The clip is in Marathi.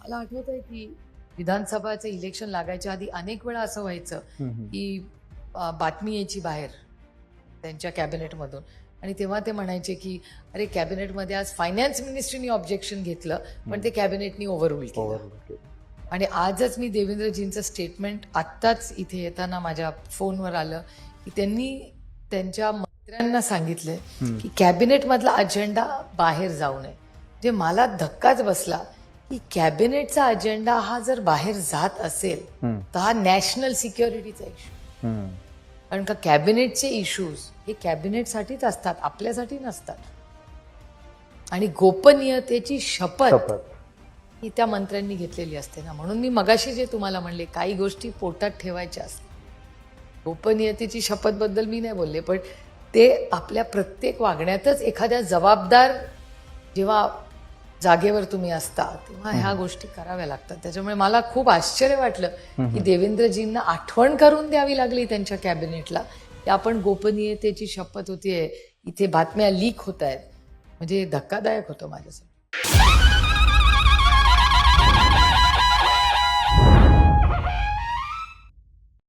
मला आठवत आहे की विधानसभाचं इलेक्शन लागायच्या आधी अनेक वेळा असं व्हायचं की बातमी यायची बाहेर त्यांच्या कॅबिनेटमधून. आणि तेव्हा ते म्हणायचे की अरे कॅबिनेटमध्ये आज फायनान्स मिनिस्ट्रीनी ऑब्जेक्शन घेतलं पण ते कॅबिनेटनी ओव्हररूल केलं. आणि आजच मी देवेंद्रजींचं स्टेटमेंट आत्ताच इथे येताना माझ्या फोनवर आलं की त्यांनी त्यांच्या मंत्र्यांना सांगितलंय की कॅबिनेटमधला अजेंडा बाहेर जाऊ नये. जे मला धक्काच बसला की कॅबिनेटचा अजेंडा हा जर बाहेर जात असेल तर हा नॅशनल सिक्युरिटीचा इश्यू कारण का कॅबिनेटचे इश्यूज हे कॅबिनेटसाठीच असतात आपल्यासाठी नसतात. आणि गोपनीयतेची शपथ ही त्या मंत्र्यांनी घेतलेली असते ना. म्हणून मी मगाशी जे तुम्हाला म्हणले काही गोष्टी पोटात ठेवायच्या असतात गोपनीयतेची शपथबद्दल मी नाही बोलले पण ते आपल्या प्रत्येक वागण्यातच एखाद्या जबाबदार जेव्हा जागेवर तुम्ही असता तेव्हा ह्या गोष्टी कराव्या लागतात. त्याच्यामुळे मला खूप आश्चर्य वाटलं की देवेंद्रजींना आठवण करून द्यावी लागली त्यांच्या कॅबिनेटला. की आपण गोपनीयतेची शपथ होतीये इथे बातम्या लीक होत आहेत म्हणजे धक्कादायक होतं माझ्यासाठी.